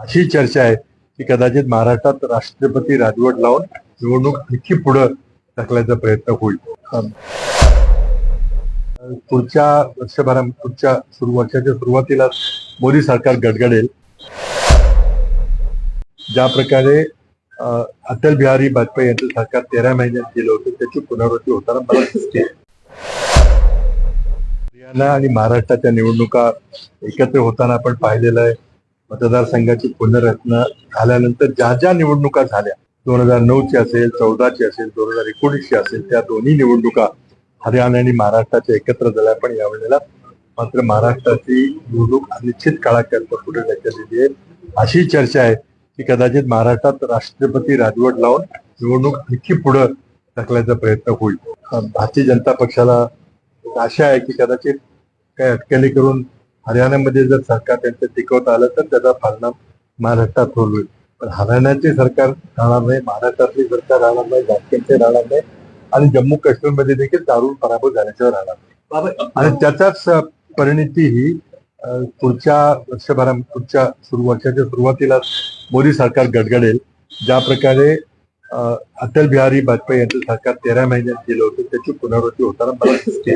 अशी चर्चा आहे की कदाचित महाराष्ट्रात राष्ट्रपती राजवट लावून निवडणूक आणखी पुढे ढकलायचा प्रयत्न होईल. पुढच्या वर्षभरा पुढच्या सुरू वर्षाच्या सुरुवातीला मोदी सरकार गडगडेल. ज्या प्रकारे अं, अटल बिहारी वाजपेयी यांचं सरकार तेरा महिन्यात गेलं होतं त्याची पुनरावृत्ती होताना मला दिसते. हरियाणा आणि महाराष्ट्राच्या निवडणुका एकत्र होताना आपण पाहिलेलं आहे. मतदारसंघाची पुनर्रचना झाल्यानंतर ज्या ज्या निवडणुका झाल्या दोन हजार नऊची असेल चौदाची असेल दोन हजार एकोणीसची असेल त्या दोन्ही निवडणुका हरियाणा आणि महाराष्ट्राच्या एकत्र झाल्या. पण यावेळेला मात्र महाराष्ट्राची निवडणूक अनिश्चित काळाकरता पुढे ढकललेली आहे. अशी चर्चा आहे की कदाचित महाराष्ट्रात राष्ट्रपती राजवट लावून निवडणूक आणखी पुढे ढकलायचा प्रयत्न होईल. भारतीय जनता पक्षाला आशा आहे की कदाचित काही अटकली करून हरियाणामध्ये जर सरकार त्यांचं टिकवता आलं तर त्याचा परिणाम महाराष्ट्रात होईल. पण हरियाणाचे सरकार राहणार नाही महाराष्ट्रातले सरकार राहणार नाही झारखंडचे राहणार नाही आणि जम्मू काश्मीरमध्ये देखील दारुण पराभव झाल्याशिवाय राहणार नाही. आणि त्याचाच परिणती ही पुढच्या वर्षभरा पुढच्या सुरू वर्षाच्या सुरुवातीला मोदी सरकार गडगडेल. ज्या प्रकारे अटल बिहारी वाजपेयी यांचं सरकार तेरा महिन्यात गेलं होतं त्याची पुनरावृत्ती होताना मला दिसते.